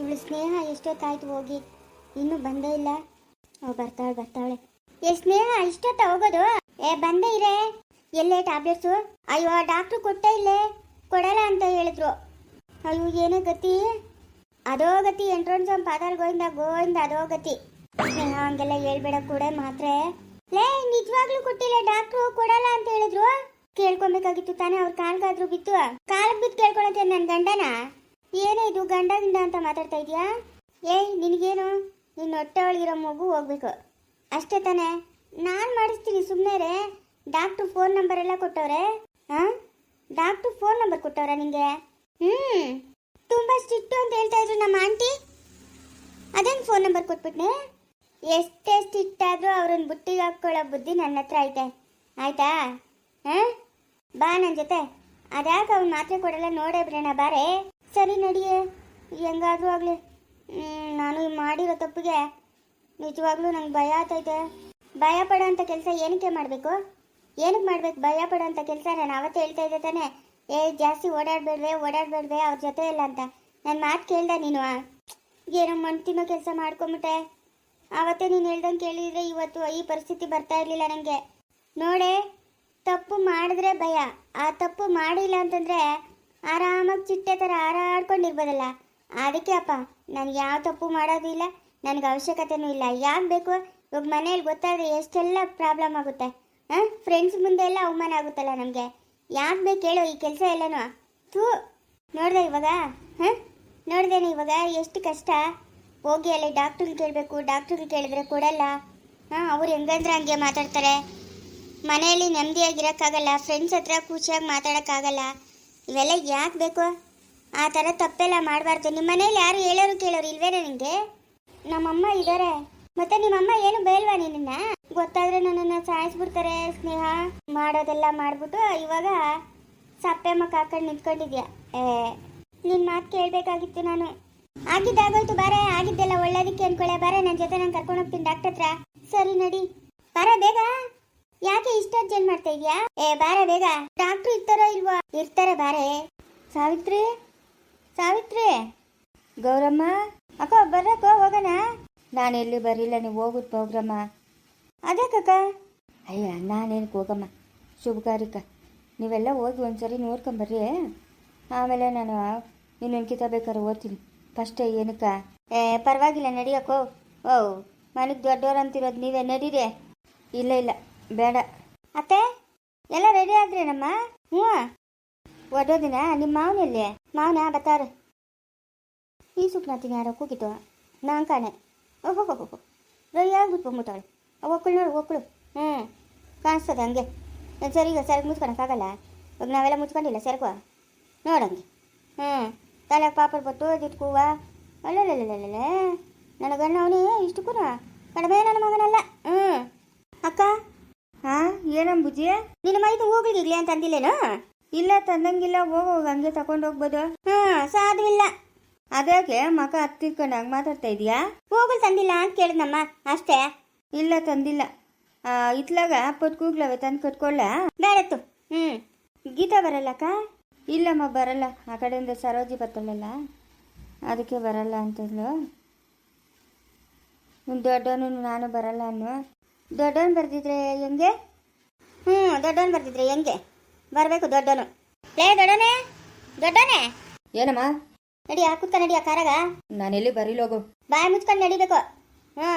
ಇವಳು ಸ್ನೇಹ ಎಷ್ಟೊತ್ತಾಯ್ತು ಹೋಗಿ? ಇನ್ನೂ ಬಂದೇ ಇಲ್ಲ. ಅವ್ ಬರ್ತಾಳೆ ಬರ್ತಾಳೆ. ಏ, ಸ್ನೇಹ, ಇಷ್ಟೊತ್ತ ಹೋಗೋದು? ಏ, ಬಂದೇ ಇರೇ. ಎಲ್ಲೇ ಟ್ಯಾಬ್ಲೆಟ್ಸು? ಅಯ್ಯೋ, ಡಾಕ್ಟ್ರು ಕೊಟ್ಟೇ ಇಲ್ಲೇ. ಕೊಡಲ್ಲ ಅಂತ ಹೇಳಿದ್ರು. ಅಯ್ಯೋ, ಏನೇ ಗತಿ? ಅದೋ ಗತಿ ಎಂಟ್ರೊಂದು ಪಾದಾಲ್ ಗೋಯಿಂದ ಗೋಯಿಂದ ಅದೋ ಗತಿ. ಸ್ನೇಹ, ಹಂಗೆಲ್ಲ ಹೇಳ್ಬೇಡ ಕೂಡ ಮಾತ್ರ. ಲೇ, ನಿಜವಾಗ್ಲೂ ಕೊಟ್ಟಿಲ್ಲ, ಡಾಕ್ಟ್ರು ಕೊಡಲ್ಲ ಅಂತ ಹೇಳಿದ್ರು? ಕೇಳ್ಕೊಬೇಕಾಗಿತ್ತು ತಾನೇ, ಅವ್ರ ಕಾಲ್ಗಾದ್ರು ಬಿತ್ತು. ಕಾಲ್ ಬಿದ್ದು ಕೇಳ್ಕೊಳತ್ತೆ ನನ್ನ ಗಂಡನ. ಏನೇ ಇದು ಗಂಡ ಅಂತ ಮಾತಾಡ್ತಾ ಇದೀಯಾ? ಏಯ್, ನಿನಗೇನು? ನಿನ್ನ ಹೊಟ್ಟೆ ಒಳಗಿರೋ ಮಗು ಹೋಗ್ಬೇಕು. ಅಷ್ಟೇ ತಾನೆ. ನಾನು ಮಾಡಿಸ್ತೀನಿ ಸುಮ್ಮನೆ ರೇ ಡಾಕ್ಟ್ರು ಫೋನ್ ನಂಬರ್ ಎಲ್ಲ ಕೊಟ್ಟವ್ರೆ. ಹಾಂ ಡಾಕ್ಟ್ರು ಫೋನ್ ನಂಬರ್ ಕೊಟ್ಟವರಾ ನಿಮಗೆ ಹ್ಞೂ ತುಂಬ ಸ್ಟ್ರಿಕ್ಟು ಅಂತ ಹೇಳ್ತಾ ಇದ್ರು ನಮ್ಮ ಆಂಟಿ. ಅದೇನು ಫೋನ್ ನಂಬರ್ ಕೊಟ್ಬಿಟ್ನೆ? ಎಷ್ಟೇ ಸ್ಟ್ರಿಕ್ಟ್ ಆದರೂ ಅವ್ರನ್ನ ಬುಟ್ಟಿಗೆ ಹಾಕ್ಕೊಳ್ಳೋ ಬುದ್ಧಿ ನನ್ನ ಹತ್ರ ಐತೆ. ಆಯ್ತಾ? ಹಾಂ ಬಾ ನನ್ನ ಜೊತೆ. ಅದ್ಯಾಕೆ ಅವ್ನು ಮಾತ್ರೆ ಕೊಡಲ್ಲ? ನೋಡೇ ಬಿಡೋಣ, ಬಾರೆ. ಸರಿ ನಡಿಯೇ, ಹೆಂಗಾದ್ರೂ ಆಗಲಿ. ನಾನು ಮಾಡಿರೋ ತಪ್ಪಿಗೆ ನಿಜವಾಗ್ಲೂ ನಂಗೆ ಭಯ ಆಗ್ತೈತೆ. ಭಯ ಪಡೋ ಅಂಥ ಕೆಲಸ ಏನಕ್ಕೆ ಮಾಡಬೇಕು? ಏನಕ್ಕೆ ಮಾಡ್ಬೇಕು? ಭಯ ಪಡೋ ಅಂಥ ಕೆಲಸ ನಾನು ಅವತ್ತೇ ಹೇಳ್ತಾ ಇದ್ದೆ ತಾನೆ. ಏ, ಜಾಸ್ತಿ ಓಡಾಡಬೇಡ್ವೆ ಓಡಾಡಬೇಡ್ವೆ, ಅವ್ರ ಜೊತೆ ಇಲ್ಲ ಅಂತ. ನನ್ನ ಮಾತು ಕೇಳ್ದೆ ನೀನು ಏನೋ ಮಣ್ಣು ಕೆಲಸ ಮಾಡ್ಕೊಂಬಿಟ್ಟೆ. ಆವತ್ತೇ ನೀನು ಹೇಳ್ದಂಗೆ ಕೇಳಿದ್ರೆ ಇವತ್ತು ಈ ಪರಿಸ್ಥಿತಿ ಬರ್ತಾ ಇರಲಿಲ್ಲ ನನಗೆ ನೋಡೆ, ತಪ್ಪು ಮಾಡಿದ್ರೆ ಭಯ. ಆ ತಪ್ಪು ಮಾಡಿಲ್ಲ ಅಂತಂದ್ರೆ ಆರಾಮಾಗಿ ಚಿಟ್ಟೆ ಥರ ಹಾರಾಡ್ಕೊಂಡಿರ್ಬೋದಲ್ಲ? ಅದಕ್ಕೆ ಅಪ್ಪ ನಾನು ಯಾವ ತಪ್ಪು ಮಾಡೋದಿಲ್ಲ ನನಗೆ ಅವಶ್ಯಕತೆನೂ ಇಲ್ಲ. ಯಾಕೆ ಬೇಕು? ಇವಾಗ ಮನೇಲಿ ಗೊತ್ತಾದರೆ ಎಷ್ಟೆಲ್ಲ ಪ್ರಾಬ್ಲಮ್ ಆಗುತ್ತೆ ಹಾಂ ಫ್ರೆಂಡ್ಸ್ ಮುಂದೆ ಎಲ್ಲ ಅವಮಾನ ಆಗುತ್ತಲ್ಲ ನಮಗೆ. ಯಾಕೆ ಬೇಕು ಹೇಳು, ಈ ಕೆಲಸ ಎಲ್ಲನು. ಥೂ, ನೋಡ್ದೆ ಇವಾಗ ಹಾಂ ನೋಡ್ದೇನೆ ಇವಾಗ, ಎಷ್ಟು ಕಷ್ಟ. ಹೋಗಿ ಅಲ್ಲಿ ಡಾಕ್ಟ್ರಿಗೆ ಕೇಳಬೇಕು, ಡಾಕ್ಟ್ರಿಗೆ ಕೇಳಿದ್ರೆ ಕೊಡಲ್ಲ. ಹಾಂ ಅವ್ರು ಹೆಂಗಂದ್ರೆ ಹಂಗೆ ಮಾತಾಡ್ತಾರೆ. ಮನೆಯಲ್ಲಿ ನೆಮ್ಮದಿಯಾಗಿರೋಕ್ಕಾಗಲ್ಲ ಫ್ರೆಂಡ್ಸ್ ಹತ್ರ ಖುಷಿಯಾಗಿ ಮಾತಾಡೋಕ್ಕಾಗಲ್ಲ. ಇವೆಲ್ಲ ಯಾಕೆ ಬೇಕು? ಆ ಥರ ತಪ್ಪೆಲ್ಲ ಮಾಡಬಾರ್ದು. ನಿಮ್ಮ ಮನೇಲಿ ಯಾರು ಹೇಳೋರು ಕೇಳೋರು ಇಲ್ವೇನೋ ನಿಮಗೆ ನಮ್ಮಮ್ಮ ಇದ್ದಾರೆ ಮತ್ತೆ ನಿಮ್ಮಮ್ಮ ಏನು ಬೇಲ್ವಾ ನಿನ್ನ ಗೊತ್ತಾದ್ರೆ ನನ್ನನ್ನು ಸಾಯಿಸ್ಬಿಡ್ತಾರೆ ಸ್ನೇಹ. ಮಾಡೋದೆಲ್ಲ ಮಾಡಿಬಿಟ್ಟು ಇವಾಗ ಸಪ್ಪೆ ಮಕ್ಕ ಹಾಕೊಂಡು ನಿಂತ್ಕೊಂಡಿದ್ಯಾ? ಏ ನಿನ್ನ ಮಾತು ಕೇಳಬೇಕಾಗಿತ್ತು ನಾನು. ಆಗಿದ್ದಾಗೋಯ್ತು ಬಾರೆ, ಆಗಿದ್ದೆಲ್ಲ ಒಳ್ಳೇದಕ್ಕೆ ಅನ್ಕೊಳ್ಳೆ ಬಾರೆ ನನ್ನ ಜೊತೆ ನಾನು ಕರ್ಕೊಂಡು ಹೋಗ್ತೀನಿ ಡಾಕ್ಟರ್ ಹತ್ರ. ಸರಿ ನಡಿ. ಬಾರ, ಬೇಗ. ಯಾಕೆ ಇಷ್ಟ ಅರ್ಜೆಂಟ್ ಮಾಡ್ತಾ ಇದೀಯಾ? ಏ, ಬಾರೆ ಬೇಗ. ಡಾಕ್ಟ್ರು ಇರ್ತಾರೋ ಇಲ್ವಾ? ಇರ್ತಾರೆ ಬಾರೆ. ಸಾವಿತ್ರಿ? ಸಾವಿತ್ರಿ? ಗೌರಮ್ಮ? ಅಕ್ಕ, ಬರ್ರಕ್ಕ, ಹೋಗೋಣ. ನಾನು ಎಲ್ಲಿ ಬರಿಲ್ಲ ನೀವು ಹೋಗುದು ಪ್ರೋಗ್ರಾಮ ಅದೇ ಕಕ್ಕ ಅಯ್ಯ ನಾನೇನಕ್ಕೆ ಹೋಗಮ್ಮ? ಶುಭ ಕಾರ್ಯಕ್ಕ. ನೀವೆಲ್ಲ ಹೋಗಿ ಒಂದ್ಸರಿ ನೋಡ್ಕೊಂಬರ್ರಿ ಆಮೇಲೆ ನಾನು ಇನ್ನೊಂದು ಕಿತ ಬೇಕಾದ್ರೆ ಓದ್ತೀನಿ. ಫಸ್ಟೇ ಏನಕ್ಕ? ಏ, ಪರವಾಗಿಲ್ಲ, ನಡಿಯಕ್ಕೋ. ಓ, ಮನೆಗೆ ದೊಡ್ಡವ್ರು ಅಂತಿರೋದು ನೀವೇ, ನಡೀರಿ. ಇಲ್ಲ ಇಲ್ಲ. ಬೇಡ. ಅತ್ತೆ, ಎಲ್ಲ ರೆಡಿ ಆದ್ರೇನಮ್ಮ? ಹ್ಞೂ. ಒಡೋದಿನ ನಿಮ್ಮ ಮಾವನಲ್ಲಿ ಮಾವನ ಬತ್ತಾರ ಈ ಸುಪ್ನಾತಿನ ಯಾರೋ ಕೂಗಿತ್ತು ನಾನು ಕಾಣೆ. ಓಹೋ, ಹೋ ಹೋ ರೈ ಆಗ್ಬಿಟ್ಟು ಬಂದ್ಬಿಟ್ಟವಳು ಒಕ್ಕಳು ನೋಡು ಒಕ್ಕಳು ಹ್ಞೂ. ಕಾಣಿಸ್ತದೆ ಹಂಗೆ. ನಾನು ಸರಿ ಈಗ ಸೆರಗು ಮುಚ್ಕೊಳಕ್ಕಾಗಲ್ಲ? ಇವಾಗ ನಾವೆಲ್ಲ ಮುಚ್ಕೊಂಡಿಲ್ಲ ಸೆರಗು ನೋಡಂಗೆ ಹ್ಞೂ. ತಲೆಗೆ ಪಾಪಡ್ ಬಟ್ಟು ದಿಟ್ಕೂವ ಅಲ್ಲಲ್ಲಲ್ಲಲ್ಲ ಗಂಡ ಅವನೇ ಇಷ್ಟು ಕೂಡ ಕಡಿಮೆ ನನ್ನ ಮಗನಲ್ಲ. ಹ್ಞೂ. ಅಕ್ಕ ಹಾಂ ಏನಮ್ಮ ಬುಜ್ಜಿ? ನಿನ್ನ ಮೈದು ಹೋಗ್ಲಿಕ್ಕೆ ಅಂತ ಅಂದಿಲ್ಲೇನು? ಇಲ್ಲ ತಂದಂಗಿಲ್ಲ, ಹೋಗು ಹಂಗೆ ತಕೊಂಡು ಹೋಗ್ಬೋದು. ಹ್ಮ್ ಸಾಧುವಿಲ್ಲ ಅದಕ್ಕೆ ಮಗ ಹತ್ತಿರ್ಕೊಂಡು ಹಂಗೆ ಮಾತಾಡ್ತಾ ಇದೀಯಾ? ಹೋಗಲ್ ತಂದಿಲ್ಲ ಅಂತ ಕೇಳಿದ್ನಮ್ಮ, ಅಷ್ಟೇ. ಇಲ್ಲ ತಂದಿಲ್ಲ. ಇತ್ಲಾಗ ಪತ್ ಕೂಗ್ಲವೆ ತಂದು ಕಟ್ಕೊಳ್ಳ ಬೇಡತ್ತು ಹ್ಮ್. ಗೀತಾ ಬರಲ್ಲಕ್ಕ? ಇಲ್ಲಮ್ಮ, ಬರಲ್ಲ. ಆ ಕಡೆಯಿಂದ ಸರೋಜಿ ಬರ್ತಾಳಲ್ಲ ಅದಕ್ಕೆ ಬರಲ್ಲ ಅಂತಂದ್ಲು. ನಿನ್ ದೊಡ್ಡವನು, ನಾನು ಬರಲ್ಲ ಅನ್ನು ದೊಡ್ಡವನ್ ಬರ್ತಿದ್ರೆ ಹೆಂಗೆ? ಹ್ಞೂ ದೊಡ್ಡವನು ಬರ್ದಿದ್ರೆ ಹೆಂಗೆ? ಬರಬೇಕು ದೊಡ್ಡವನು. ಲೇ ದೊಡ್ಡವನೇ? ದೊಡ್ಡವನೇ? ಏನಮ್ಮ? ನಡಿ ಹಾಕುತ್ತ ನಡಿ ಆ ಕಾರಾಗ. ನಾನು ಎಲ್ಲಿ ಬರೀಲೋಗು ಬಾಯಿ ಮುಚ್ಕೊಂಡು ನಡಿಬೇಕು. ಹ್ಞೂ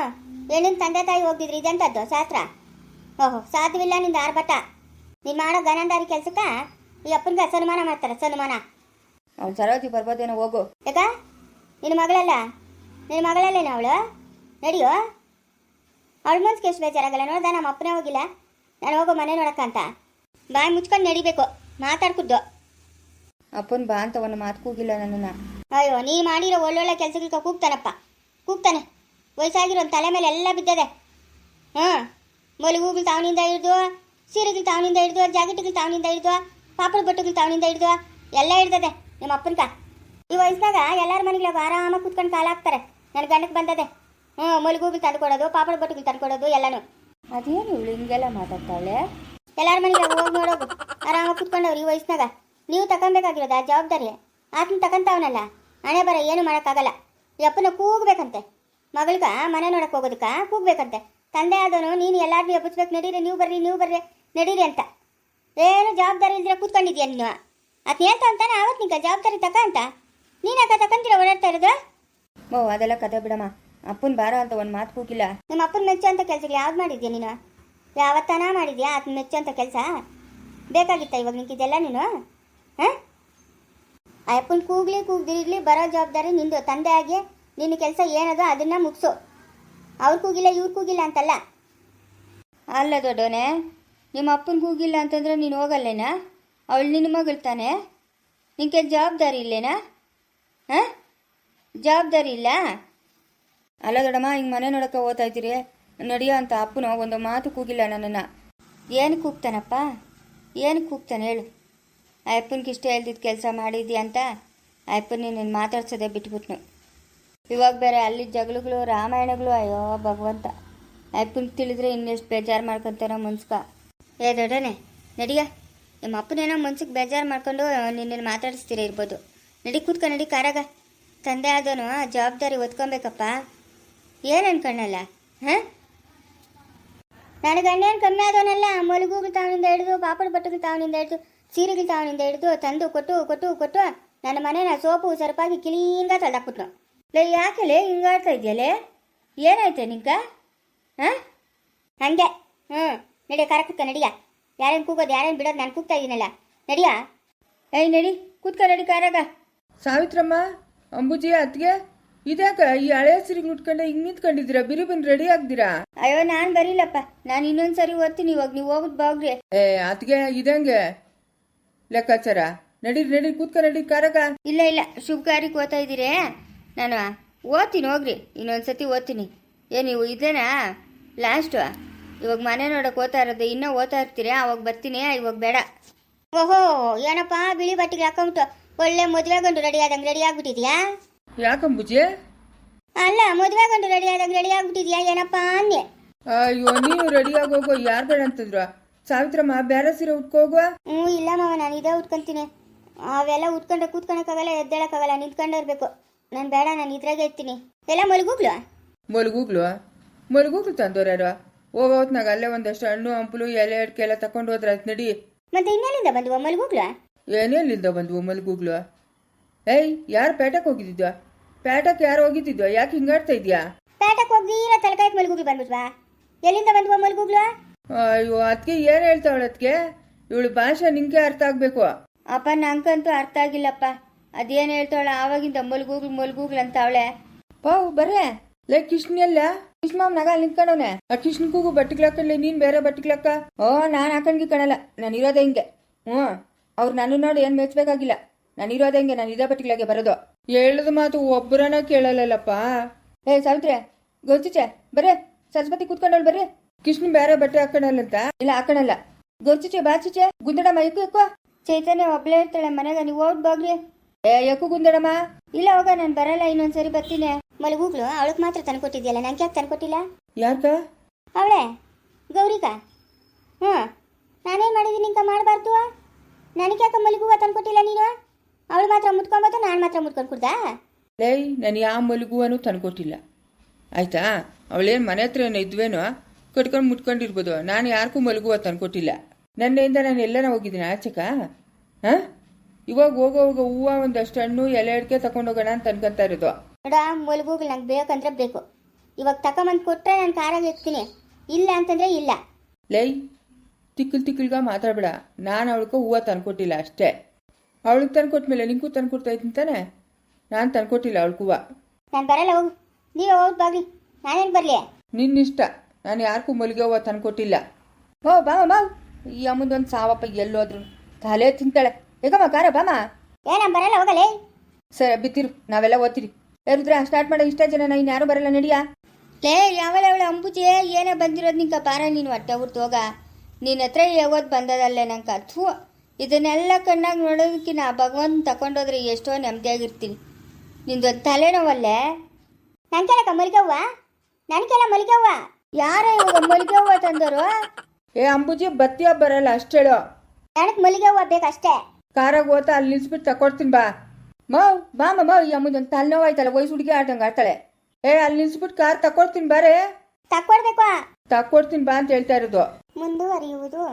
ಹೆಣ್ಣಿನ ತಂದೆ ತಾಯಿ ಹೋಗ್ತಿದ್ರಿ ಇದೆಂತದ್ದು? ಶಾಸ್ತ್ರ? ಓಹೋ ಸಾಧ್ಯವಿಲ್ಲ ನಿಂದ ಆರ್ಭಟ. ನೀನು ಮಾಡೋ ಗನಂದಾರಿ ಕೆಲ್ಸಕ್ಕ ಈ ಅಪ್ಪನಿಗೆ ಸನ್ಮಾನ ಮಾಡ್ತಾರೆ ಸನ್ಮಾನ ಅವ್ನು ಸರೋಜಿ ಬರ್ಬೋದೇನೋ ಹೋಗು. ಯಾಕ? ನಿನ್ನ ಮಗಳಲ್ಲ? ನಿನ್ನ ಮಗಳಲ್ಲೇನ ಅವಳು? ನಡಿಯೋ? ಅವಳ ಮನ್ಸಿಗೆ ಎಷ್ಟು ಬೇಜಾರಾಗಲ್ಲ ನೋಡ್ದ ನಮ್ಮ ಅಪ್ಪನೇ ಹೋಗಿಲ್ಲ. ನಾನು ಹೋಗೋ ಮನೆ ನೋಡಕ್ಕಂತ. ಬಾಯಿ ಮುಚ್ಕೊಂಡು ನಡಿಬೇಕು. ಮಾತಾಡ್ಕುದ್ದು. ಅಪ್ಪನ ಬಾ ಅಂತ ಒಂದು ಮಾತು ಕೂಗಿಲ್ಲ ನನ್ನನ್ನು. ಅಯ್ಯೋ ನೀ ಮಾಡಿರೋ ಒಳ್ಳೊಳ್ಳೆ ಕೆಲಸಗಳಿಗೆ ಕೂಗ್ತಾನಪ್ಪ. ಕೂಗ್ತಾನೆ. ವಯಸ್ಸಾಗಿರೋ ತಲೆ ಮೇಲೆ ಎಲ್ಲ ಬಿದ್ದದೆ. ಹಾಂ ಮೊಲಿ ಹೂಗಳು ತಾವನಿಂದ ಹಿಡಿದು ಸೀರೆಗಳು ತಾವನಿಂದ ಹಿಡಿದು ಜಾಕೆಟ್ಗಳು ತಾವನಿಂದ ಹಿಡಿದು ಪಾಪಡ ಬಟ್ಟೆಗಳು ತಾವನಿಂದ ಹಿಡಿದು ಎಲ್ಲ ಹಿಡ್ದದೆ ನಿಮ್ಮ ಅಪ್ಪನ ಈ ವಯಸ್ಸಾಗ ಎಲ್ಲರ ಮನೆಗಳಿಗೆ ಆರಾಮಾಗಿ ಕೂತ್ಕೊಂಡು ಕಾಲ ಹಾಕ್ತಾರೆ. ನನ್ನ ಗಂಡಕ್ಕೆ ಬಂದದೆ. ಹ್ಞೂ ಮಲಗೂಗಳು ತಂದು ಕೊಡೋದು ಪಾಪಡ ಬಟ್ಟೆಗಳು ತಂದು ಕೊಡೋದು ಎಲ್ಲನೂ. ಅದೇನು ಇವಳು ಹಿಂಗೆಲ್ಲ ಮಾತಾಡ್ತಾಳೆ? ಎಲ್ಲರ ಮನೆಗೆ ಹೋಗಿ ನೋಡೋದು. ಆರಾಮಾಗಿ ಕುತ್ಕೊಂಡವ್ರು ಈ ವಯಸ್ಸಿನಾಗ. ನೀವು ತಗೊಬೇಕಾಗಿರೋದು ಆ ಜವಾಬ್ದಾರಿ ಆತನ ತಗೊಂತಾವನಲ್ಲ ಹಣೆ ಬರ ಏನು ಮಾಡೋಕ್ಕಾಗಲ್ಲ. ಯಪ್ಪನ ಕೂಗ್ಬೇಕಂತೆ. ಮಗಳ್ಗ ಮನೆ ನೋಡಕ್ಕೆ ಹೋಗೋದಕ್ಕ ಕೂಗ್ಬೇಕಂತೆ. ತಂದೆ ಆದವನು ನೀನು ಎಲ್ಲಾರನ್ನೂ ಎಬ್ಬಿಸ್ಬೇಕು. ನಡೀರಿ ನೀವು ಬರ್ರಿ ನೀವು ಬರ್ರಿ ನಡೀರಿ ಅಂತ. ಏನು ಜವಾಬ್ದಾರಿ ಇಲ್ದಿರ ಕೂತ್ಕೊಂಡಿದ್ಯಾ ನೀನು? ಅದು ಹೇಳ್ತಾ ಅಂತಾನೆ ಆವತ್ತು ನಿಂಗೆ ಜವಾಬ್ದಾರಿ ತಕ ಅಂತ. ನೀನಾಕ ತಕಂತೀರ ಓಡಾಡ್ತಾ ಇರೋದು? ಓ ಅದೆಲ್ಲ ಕತೆ ಬಿಡಮ್ಮ. ಅಪ್ಪನ ಬಾರ ಅಂತ ಒಂದು ಮಾತು ಕೂಗಿಲ್ಲ. ನಿಮ್ಮ ಅಪ್ಪನ ಮೆಚ್ಚೋ ಅಂತ ಕೆಲ್ಸ ಯಾವ್ದು ಮಾಡಿದ್ಯಾ ನೀನು? ಯಾವತ್ತನ ಮಾಡಿದ್ಯಾ ಆತನ ಮೆಚ್ಚೋ ಅಂತ ಕೆಲಸ? ಬೇಕಾಗಿತ್ತ ಇವಾಗ ನಿಂಗೆ ಇದೆಲ್ಲ ನೀನು? ಹಾಂ? ಆ ಅಪ್ಪನ ಕೂಗ್ಲಿ ಕೂಗ್ದಿರ್ಲಿ ಬರೋ ಜವಾಬ್ದಾರಿ ನಿಂದು. ತಂದೆ ಆಗಿ ನಿನ್ನ ಕೆಲಸ ಏನದೋ ಅದನ್ನ ಮುಗಿಸು. ಅವ್ರ ಕೂಗಿಲ್ಲ ಇವ್ರ ಕೂಗಿಲ್ಲ ಅಂತಲ್ಲ? ಅಲ್ಲ ದೊಡ್ಡೋನೆ ನಿಮ್ಮ ಅಪ್ಪನ ಕೂಗಿಲ್ಲ ಅಂತಂದ್ರೆ ನೀನು ಹೋಗಲ್ಲೇನಾ? ಅವಳು ನಿನ್ನ ಮಗಳು ತಾನೆ? ನಿಂಗೆ ಜವಾಬ್ದಾರಿ ಇಲ್ಲೇನಾ? ಹಾಂ? ಜವಾಬ್ದಾರಿ ಇಲ್ಲ? ಅಲ್ಲ ದೊಡಮ್ಮ ಹಿಂಗೆ ಮನೆ ನೋಡೋಕೆ ಓದ್ತಾ ಇದ್ದೀರಿ. ನಡಿಯೋ ಅಂತ ಅಪ್ಪನು ಒಂದು ಮಾತು ಕೂಗಿಲ್ಲ ನನ್ನನ್ನು. ಏನು ಕೂಗ್ತಾನಪ್ಪ? ಏನು ಕೂಗ್ತಾನೆ ಹೇಳು. ಆ ಅಪ್ಪನಿಗೆ ಇಷ್ಟ ಹೇಳ್ದಿದ್ದು ಕೆಲಸ ಮಾಡಿದ್ಯಾ ಅಂತ ಆ ಅಪ್ಪನ ನಿನ್ನ ಮಾತಾಡ್ಸೋದೆ ಬಿಟ್ಬಿಟ್ನು. ಇವಾಗ ಬೇರೆ ಅಲ್ಲಿ ಜಗಳಗಳು, ರಾಮಾಯಣಗಳು, ಅಯ್ಯೋ ಭಗವಂತ. ಅಪ್ಪನಿಗೆ ತಿಳಿದ್ರೆ ಇನ್ನೆಷ್ಟು ಬೇಜಾರು ಮಾಡ್ಕೊತಾನೋ ಮುನ್ಸ್ಕ. ಏ ದೊಡ್ಡನೆ, ನಡಿಯ. ನಿಮ್ಮ ಅಪ್ಪನೇನೋ ಮನ್ಸಿಗೆ ಬೇಜಾರು ಮಾಡ್ಕೊಂಡು ನಿನ್ನ ಮಾತಾಡಿಸ್ತೀರ ಇರ್ಬೋದು. ನಡಿ ಕೂತ್ಕ, ನಡಿ ಕಾರಾಗ. ತಂದೆ ಆದನು ಜವಾಬ್ದಾರಿ ಒತ್ಕೊಬೇಕಪ್ಪ ಏನು ಅನ್ಕೊಂಡಲ್ಲ, ಹಾಂ? ನನಗೆ ಗಂಡೇನು ಕಮ್ಮಿ ಆದವನಲ್ಲ ಮಲಗುಗಳು ತಾವನಿಂದ ಹಿಡಿದು, ಪಾಪಡ ಬಟ್ಟೆಗಳು ತಾವನಿಂದ ಹಿಡಿದು ಸೀರೆಗಳು ತಾವನಿಂದ ಹಿಡಿದು, ತಂದು ಕೊಟ್ಟು ಕೊಟ್ಟು ಕೊಟ್ಟು, ನನ್ನ ಮನೇನ ಸೋಪು ಸರಪಾಗಿ ಕಿಲೀನ್ಗ ತಳ್ದಾಕ್ಬಿಟ್ನು. ಲೇ ಯಾಕೆಲೆ ಹಿಂಗಾಡ್ತಾ ಇದೆಯಲ್ಲೇ ಏನಾಯ್ತು ನಿಂಗ ಹಾಂ? ಹಂಗೆ, ಹ್ಞೂ, ನಡಿಯ, ಕರ ಕೂತ್ಕ, ನಡಿಯ. ಯಾರೇನು ಕೂಗೋದು, ಯಾರೇನು ಬಿಡೋದು, ನಾನು ಕೂಗ್ತಾ ಇದ್ದೀನಲ್ಲ. ನಡಿಯ? ಏಯ್, ನಡಿ, ಕೂತ್ಕ, ನಡಿ, ಕಾರಾಗ. ಸಾವಿತ್ರಮ್ಮ ಅಂಬುಜಿ ಅತ್ಗೆ ಇದ್ಯಾಕ ಈ ಹಳೆ ಸೀರೆಗೆ ಉಟ್ಕೊಂಡ ಹಿಂಗ್ ನಿಂತ್ಕೊಂಡಿದ್ದೀರಾ? ಬಿರು ಬಂದು ರೆಡಿ ಆಗ್ದಿರಾ? ಅಯ್ಯೋ ನಾನು ಬರೀಲಪ್ಪ ನಾನು ಇನ್ನೊಂದ್ಸರಿ ಓದ್ತೀನಿ ಇವಾಗ. ನೀವು ಹೋಗ್ಬಿಟ್ಟು ಬಾಗ್ರಿ ಏ ಅತ್ಗೆ ಇದಂಗೆ ಲೆಕ್ಕಾಚಾರ. ನಡೀರಿ ನಡೀರಿ ಕೂತ್ಕ ನಡಿ ಕಾರಕ. ಇಲ್ಲ ಇಲ್ಲ. ಶುಭ ಕಾರ್ಯಕ್ಕೆ ಓದ್ತಾ ಇದ್ದೀರಿ? ನಾನು ಓದ್ತೀನಿ ಹೋಗ್ರಿ. ಇನ್ನೊಂದ್ಸತಿ ಓದ್ತೀನಿ. ಏ ನೀವು ಇದೇನಾ? ಲಾಸ್ಟು? ಇವಾಗ ಮನೆ ನೋಡಕ್ ಓದ್ತಾ ಇರೋದು ಇನ್ನೂ ಓದ್ತಾ ಇರ್ತೀರಿ? ಅವಾಗ ಬರ್ತೀನಿ. ಇವಾಗ ಬೇಡ. ಓಹೋ ಏನಪ್ಪ ಬಿಳಿ ಬಟ್ಟೆಗೆ ಹಾಕೊಂಬಿಟ್ಟು ಒಳ್ಳೆ ಮದುವೆ ಗಂಡು ರೆಡಿ ಆದಂಗೆ ರೆಡಿ ಆಗ್ಬಿಟ್ಟಿದ್ಯಾ? ಯಾಕಂಬುಜಿ ಅಲ್ಲ ಮದುವೆ ಗಂಡು ರೆಡಿ ಆದಾಗ ರೆಡಿ ಆಗ್ಬಿಟ್ಟಿದ್ಯಾ? ಏನಪ್ಪ ಅಂದೆ. ಅಯ್ಯೋ ನೀವು ರೆಡಿ ಆಗೋಗೋ ಯಾರು ಬೇಡ ಅಂತಂದ್ರು? ಸಾವಿತ್ರಮ್ಮ ಬೇರೆ ಸೀರೆ ಉಟ್ಕೋಗುವ? ಹ್ಞೂ ಇಲ್ಲ ಮಾವ ನಾನು ಇದೇ ಉಟ್ಕೊಂತೀನಿ. ಅವೆಲ್ಲ ಉಟ್ಕೊಂಡ್ರೆ ಕೂತ್ಕೊಳಕ್ಕಾಗಲ್ಲ ಎದ್ದೇಳಕ್ಕಾಗಲ್ಲ ನಿಂತ್ಕೊಂಡೇ ಇರಬೇಕು. ನಾನು ಬೇಡ ನಾನು ಇದ್ರಾಗೆ ಇರ್ತೀನಿ. ಎಲ್ಲ ಮಲಗೂಗ್ಲು? ಮಲಗೂಗ್ಲು ಮಲಗೂಗ್ಲು ತಂದೋರ್ಯಾರು ಹೋಗೋ ಹೊತ್ನಾಗ ಅಲ್ಲೇ ಒಂದಷ್ಟು ಹಣ್ಣು ಹಂಪಲು ಎಲೆ ಅಡಿಕೆ ಎಲ್ಲ ತಕೊಂಡು ಹೋದ್ರೆ ನಡಿ ಮತ್ತೆ ಇನ್ನೆಲ್ಲಿಂದ ಬಂದ್ವ? ಮಲಗುಗ್ಲು? ಏನೇಲಿಂದ ಬಂದ್ವು ಮಲಗೂಗ್ಲು ಏಯ್ ಯಾರು ಪೇಟಕ್ ಹೋಗಿದ್ದಿದ್ವ ಪೇಟಕ್ಕೆ ಯಾರು ಹೋಗಿದ್ದಿದ್ವ ಯಾಕೆ ಹಿಂಗಾಡ್ತಾ ಇದ್ಯಾ ಪೇಟಕ್ಕೆ ಇಲ್ಲ ತಲಕಾಯಕ್ಕೆ ಮಲಗುಗ್ಲು ಬಂದ್ಬಿಟ್ವಾ? ಎಲ್ಲಿಂದ ಬಂದ್ವಾ ಮಲಗುಗ್ಲು? ಅಯ್ಯೋ ಅದಕ್ಕೆ ಏನು ಹೇಳ್ತಾವಳ ಅದಕ್ಕೆ ಇವಳು ಭಾಷೆ ನಿಂಗೆ ಅರ್ಥ ಆಗ್ಬೇಕು. ಅಪ್ಪ ನಂಗಂತೂ ಅರ್ಥ ಆಗಿಲ್ಲಪ್ಪ. ಅದೇನು ಹೇಳ್ತಾವಳ? ಆವಾಗಿಂದ ಮಲ್ಗೂಗ್ಲು ಮಲ್ಗೂಗ್ಲು ಅಂತ ಅವಳೆ ಪಾವ್ ಬರ್ರೆ. ಲೇ ಕೃಷ್ಣ ಎಲ್ಲ? ಕೃಷ್ಣ ಮಾಮ್ ನಗ ಅಲ್ಲಿ ನಿಂತ್ಕೊಂಡವನೆ. ಆ ಕೃಷ್ಣ ಕೂಗು ನೀನ್ ಬೇರೆ ಬಟ್ಟಿಗ್ಲಾಕ ಓ ನಾನು ಹಾಕಂಗಿ ಕಣಲ್ಲ ನಾನು ಇರೋದೇ ಹಿಂಗೆ. ಹ್ಞೂ. ಅವ್ರು ನನ್ನ ನೋಡಿ ಏನು ಮೆಚ್ಚಬೇಕಾಗಿಲ್ಲ ನಾನು ಇರೋದೇ ನಾನು ಇದೇ ಪಟ್ಟಿಗಳಿಗೆ ಬರೋದು. ಹೇಳದ ಮಾತು ಒಬ್ಬರನ್ನ ಕೇಳಲ್ಲಪ್ಪ ಏ ಸಾವಿತ್ರೆ ಗೌರ್ಚಿಚೆ ಬರ್ರೆ. ಸರಸ್ವತಿ ಕೂತ್ಕೊಂಡವಳು ಬರ್ರಿ. ಕೃಷ್ಣ ಬೇರೆ ಬಟ್ಟೆ ಹಾಕೊಂಡಲ್ಲಂತ? ಇಲ್ಲ ಹಾಕೊಂಡಲ್ಲ. ಗೌರ್ಚಿಚೆ ಬಾಚಿಚೆ ಗುಂದಡಮ್ಮ ಯಕ್ಕು ಎಕ್ಕೋ ಚೈತನ್ಯ ಒಬ್ಳೆ ಇರ್ತಾಳೆ ಮನೆಗೆ ನೀವು ಹೋಗ್ ಬಾಗ್ರಿ ಏ ಯಕ್ಕು ಗುಂದಡಮ್ಮ? ಇಲ್ಲ ಹೋಗ ನಾನು ಬರಲ್ಲ ಇನ್ನೊಂದ್ಸರಿ ಬರ್ತೀನಿ. ಮಲಗೂಗ್ಲು ಅವಳಕ್ ಮಾತ್ರ ತಂದ್ಕೊಟ್ಟಿದ್ಯಲ್ಲ ನಂಗೆ ಯಾಕೆ ತಂದ್ಕೊಟ್ಟಿಲ್ಲ ಯಾಕ? ಅವಳೆ ಗೌರಿಕ ಹ್ಞೂ ನಾನೇನು ಮಾಡಿದ್ದೀನಿ ಇಂಕ ಮಾಡಬಾರ್ದು? ನನಗೆ ಯಾಕೆ ಮಲಗುವ ತಂದ್ಕೊಟ್ಟಿಲ್ಲ ನೀನು? ಅವಳು ಮಾತ್ರ ಮುಟ್ಕೊಂಬೋದು ನಾನು ಮಾತ್ರ ಮುತ್ಕೊಂಡು ಕುಡ್ದಾ? ಲೈ ನಾನು ಯಾವ ಮಲಗುವನು ತಂದ್ಕೊಟ್ಟಿಲ್ಲ. ಆಯ್ತಾ? ಅವಳೇನು ಮನೆ ಹತ್ರ ಏನೋ ಇದ್ವೇನೋ? ಕಟ್ಕೊಂಡು ಮುಟ್ಕೊಂಡಿರ್ಬೋದು ನಾನು ಯಾರಿಗೂ ಮಲಗುವ ತಂದ್ಕೊಟ್ಟಿಲ್ಲ. ನನ್ನಿಂದ ನಾನು ಎಲ್ಲನ ಹೋಗಿದ್ದೀನಿ ಆಚಕ? ಹಾಂ? ಇವಾಗ ಹೋಗೋ ಹೋಗೋ ಹೂವು ಒಂದಷ್ಟು ಹಣ್ಣು ಎಲೆ ಅಡಿಕೆ ತಗೊಂಡೋಗೋಣ ಅಂತ ಅನ್ಕೊಂತಾ ಇರೋದು. ನೋಡ ಮಲಗೋಗಿ ನಂಗೆ ಬೇಕಂದ್ರೆ ಬೇಕು. ಇವಾಗ ತಕೊಂಬಂದು ಕೊಟ್ಟರೆ ನಾನು ಕಾರಾಗ ಇರ್ತೀನಿ. ಇಲ್ಲ ಅಂತಂದರೆ ಇಲ್ಲ. ಲೈ ತಿಕ್ಕಲ್ ತಿಕ್ಕಲ್ಗ ಮಾತಾಡಬೇಡ. ನಾನು ಅವಳಿಗೆ ಹೂವು ತಂದ್ಕೊಟ್ಟಿಲ್ಲ ಅಷ್ಟೇ. ಅವಳಿಗೆ ತಂದ್ಕೊಟ್ಮೇಲೆ ನಿಂಗೂ ತಂದ್ಕೊಡ್ತಾ ಇದ್ದೀನಿ ತಾನೆ ನಾನು ತಂದ್ಕೊಟ್ಟಿಲ್ಲ ಅವಳು ಕೂವ. ನಾನು ಬರಲ್ಲ ಹೋಗು. ನೀವೇ ಹೋಗಿ ಬಾಗಿ ನಾನೇನು ಬರಲಿ? ನಿನ್ನಿಷ್ಟ. ನಾನು ಯಾರಿಗೂ ಮಲ್ಲಿಗೆ ಹೂವು ತಂದ್ಕೊಟ್ಟಿಲ್ಲ ಓ ಬಾ ಬಾ ಈ ಅಮ್ಮಂದೊಂದು ಸಾವಪ್ಪ ಎಲ್ಲೋದ್ರು. ತಲೆ ತಿಂತಾಳೆ. ಏಕಮ್ಮ ಕಾರ ಬಾಮ ಏ ನಾನು ಬರಲ್ಲ ಹೋಗಲೇ. ಸರಿ ಬಿತ್ತಿರು ನಾವೆಲ್ಲ ಓದ್ತೀರಿ. ಯಾರಿದ್ರೆ ಸ್ಟಾರ್ಟ್ ಮಾಡೋ ಇಷ್ಟ ಜನ ನಾ ಇನ್ಯಾರು ಬರಲ್ಲ ನಡಿಯಾ? ಲೇ ಯಾವಳ ಅವಳ ಅಂಬುಜಿ ಏನೇ ಬಂದಿರೋದು ನಿಂಗೆ ಬಾರ ನೀನು ಹೊಟ್ಟೆ ಹುರ್ತು ಹೋಗ. ನಿನ್ನ ಹತ್ರ ಯಾವತ್ತು ಬಂದದಲ್ಲೇ ನಂಗೆ ಥೂ. ಇದನ್ನೆಲ್ಲ ಕಣ್ಣಾಗ ನೋಡೋದಕ್ಕಿನ್ನ ಆ ಭಗವಂತ ತಗೊಂಡೋದ್ರೆ ಎಷ್ಟೋ ನೆಮ್ಮದಿಯಾಗಿರ್ತೀನಿ ನಿಂದು ತಲೆನೋವಲ್ಲೇ? ನನಗೆಲ್ಲ ಮಲಿಗವ್ವ ನನಗೆಲ್ಲ ಮಲಿಕವ್ವ ಯಾರ ಇವಾಗ ಮಲಿಕವ್ವ ತಂದರು? ಏ ಅಂಬುಜಿ ಬತ್ತಿಯ ಬರಲ್ಲ ಅಷ್ಟೇಳು ನನಗೆ ಮಲಿಕವ್ವ ಬೇಕಷ್ಟೇ. ಕಾರಾಗ ಹೋತ ಅಲ್ಲಿ ನಿಲ್ಸ್ಬಿಟ್ಟು ತಕೊಡ್ತೀನಿ ಬಾ. ಮಾವ್ ಬಾ ಮೌ ಈ ಅಮ್ಮದೊಂದು ತಲೆನೋವು ಆಯ್ತಲ್ಲ ವಯಸ್ಸು ಹುಡುಗಿ ಆಡ್ದಂಗೆ ಆಡ್ತಾಳೆ. ಏ ಅಲ್ಲಿ ನಿಲ್ಸ್ಬಿಟ್ಟು ಕಾರ್ ತಕೊಡ್ತೀನಿ ಬಾರೇ ತಕ್ಕೊಡ್ಬೇಕು ತಕೊಡ್ತೀನಿ ಬಾ ಅಂತ ಹೇಳ್ತಾ ಇರೋದು. ಮುಂದುವರಿಯುವುದು.